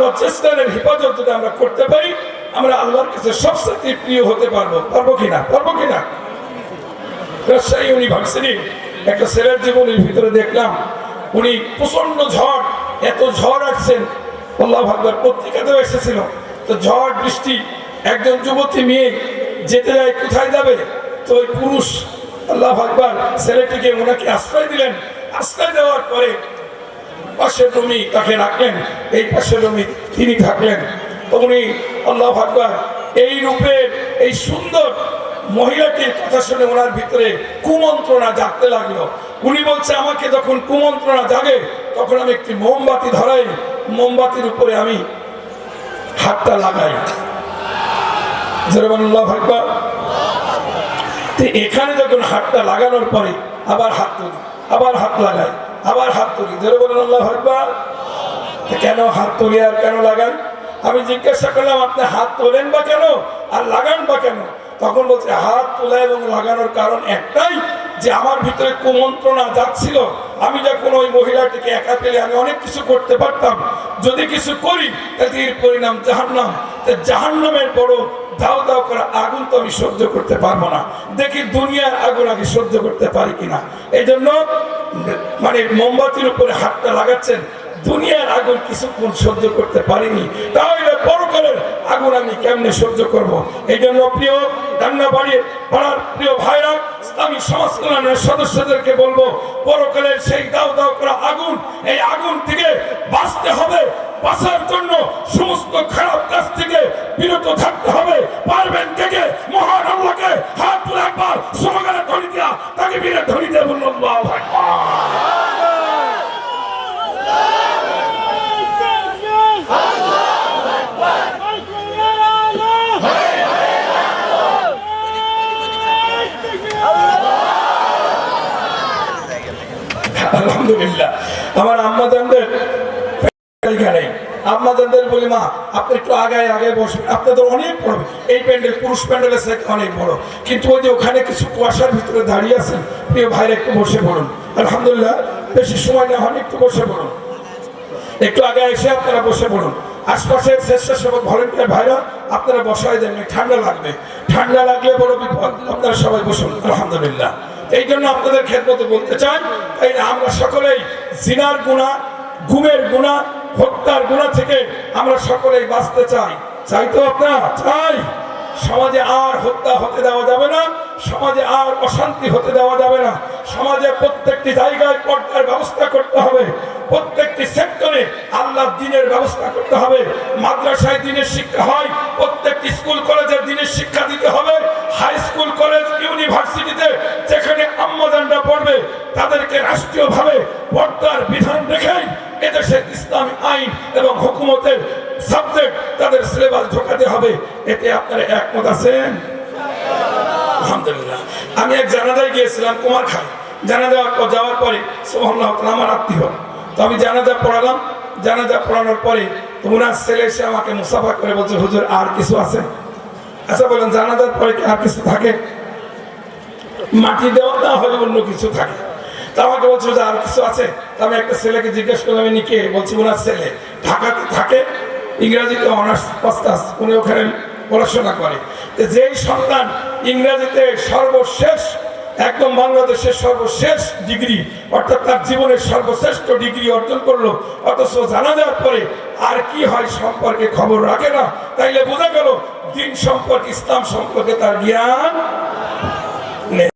লজ্জাস্থানের হেফাজত যদি আমরা করতে পারি, আমরা আল্লাহর কাছে সবচেয়ে প্রিয় হতে পারব। পারব কিনা? পারব কিনা? রাজশাহী ইউনিভার্সিটি একটা ছেলের জীবনের ভিতরে দেখলাম, উনি প্রচণ্ড ঝড়, এত ঝড় আসছেন। আল্লাহ ভাগবার পত্রিকাতেও এসেছিল। তো ঝড়, বৃষ্টি, একজন যুবতী মেয়ে যেতে যায়, কোথায় যাবে? তো ওই পুরুষ, আল্লাহ ভাগবার ছেলেটিকে ওনাকে আশ্রয় দিলেন। আশ্রয় দেওয়ার পরে পাশের রুমি তাকে রাখলেন, এই পাশে রুমি তিনি থাকলেন। উনি আল্লাহ ভাগবার এই রূপের এই সুন্দর মহিলাটির কথা শুনে ওনার ভিতরে কুমন্ত্রণা জাগতে লাগল। উনি বলছে, আমাকে যখন কুমন্ত্রণা জাগে, তখন আমি একটি মোমবাতি ধরাই, মোমবাতির উপরে আমি হাতটা লাগাই। এখানে যখন হাতটা লাগানোর পরে আবার হাত আবার হাত লাগাই। আবার হাত তুলি। ধরে বলেন, আল্লাহ আকবার। তো কেন হাত তুলি আর কেন লাগান? আমি জিজ্ঞাসা করলাম, আপনি হাত তোলেন বা কেন? আর লাগান বা কেন? তখন বলছে, হাত তোলা এবং লাগানোর কারণ একটাই, যে আমার ভিতরে কুমন্ত্রণা যাচ্ছিল। আমি যখন ওই মহিলাটিকে একা পেলে আমি অনেক কিছু করতে পারতাম। যদি কিছু করি, তাহলে এর পরিণাম জাহান্নাম। জাহান্নামের বড় দাও দাও করে আগুন তো আমি সহ্য করতে পারব না। দেখি দুনিয়ার আগুন আগে সহ্য করতে পারি কিনা। এই জন্য মানে মোমবাতির উপরে হাতটা লাগাচ্ছেন, দুনিয়ার আগুন কিছুক্ষণ সহ্য করতে পারিনি। তাহলে পরকালের আগুন আমি কেমনে সহ্য করব। এই জন্য প্রিয় রান্না বাড়ির পাড়ার প্রিয় ভাইরা ইসলামী সমাজ কল্যাণের সদস্যদেরকে বলব, পরকালের সেই দাও দাও করা আগুন, এই আগুন থেকে বাঁচতে হবে। বাঁচার জন্য সমস্ত খারাপ কাজ থেকে বিরত থাকতে হবে পারবেন কে কে মহান আল্লাহকে হাত তুলে একবার সমাগারে ধরি দিয়া তাকে বীরের ধরি দিয়ে বলল আল্লাহু আকবার। আলহামদুলিল্লাহ। আমার আম্মাজানদের এখানে আম্মাজানদের বলি, মা, আপনি একটু আগায় আগে বসবেন। আপনাদের অনেক বড়। এই প্যান্ডেল, পুরুষ প্যান্ডেলের সাথে অনেক বড়। কিন্তু ওই যে ওখানে কিছু কুয়াশার ভিতরে দাঁড়িয়ে আছেন, প্রিয় ভাইরা, একটু বসে পড়ুন। আলহামদুলিল্লাহ, বেশি সময় না হন একটু বসে পড়ুন। একটু আগে এসে আপনারা বসে পড়ুন। আশপাশের স্বেচ্ছাসেবক ভলেন্টিয়ার ভাইরা, আপনারা বসাই দেন, ঠান্ডা লাগবে। ঠান্ডা লাগলে বড় বিপদ। আপনারা সবাই বসুন। আলহামদুলিল্লাহ। এই জন্য আপনাদের খেদমতে বলতে চাই, তাই আমরা সকলেই জিনার গুণা, ঘুমের গুণা, হত্যার গুণা থেকে আমরা সকলেই বাঁচতে চাই। চাই তো আপনারা? চাই। সমাজে আর হত্যা হতে দেওয়া যাবে না, সমাজে আর অশান্তি হতে দেওয়া যাবে না। সমাজে প্রত্যেকটি জায়গায় পর্দার ব্যবস্থা করতে হবে। প্রত্যেকটি সেক্টরে আল্লাহ দিনের ব্যবস্থা করতে হবে। মাদ্রাসায় দিনের শিক্ষা হয় প্রত্যেকটি কলেজ, ইউনিভার্সিটিতে যেখানে আম্মাদানরা পড়বে, তাদেরকে রাষ্ট্রীয়ভাবে পর্দার বিধান রেখেই এদেশে ইসলামী আইন এবং হুকুমতের সাবজেক্ট তাদের সিলেবাস ঢোকাতে হবে। এতে আপনারা একমত আছেন? আলহামদুলিল্লাহ। আমি এক জানাজায় গিয়েছিলাম কুমার কুমারখালী। জানাজা যাওয়ার পরে সোহান্লাহ আমার আত্মীয়। তো আমি জানাজা পড়ালাম। জানাজা পড়ানোর পরে ওনার ছেলে এসে আমাকে মুসাফা করে বলছে, হুজুর, আর কিছু আছে? আচ্ছা বলেন জানাজার পরে আর কিছু থাকে? মাটি দেওয়া না হলে অন্য কিছু থাকে। তা আমাকে বলছো যে আর কিছু আছে? তা আমি একটা ছেলেকে জিজ্ঞেস করলাম ইনি কে বলছি, ওনার ছেলে ঢাকাতে থাকে, ইংরাজিতে অনার্স, মাস্টার্স, উনি ওখানে পড়াশোনা করে। তো যেই সন্তান ইংরাজিতে সর্বশেষ, একদম বাংলাদেশের সর্বশেষ ডিগ্রি, অর্থাৎ তার জীবনের সর্বশ্রেষ্ঠ ডিগ্রি অর্জন করল, অথচ জানা যাওয়ার পরে আর কি হয় সম্পর্কে খবর রাখে না, তাইলে বোঝা গেল দিন সম্পর্কে, ইসলাম সম্পর্কে তার জ্ঞান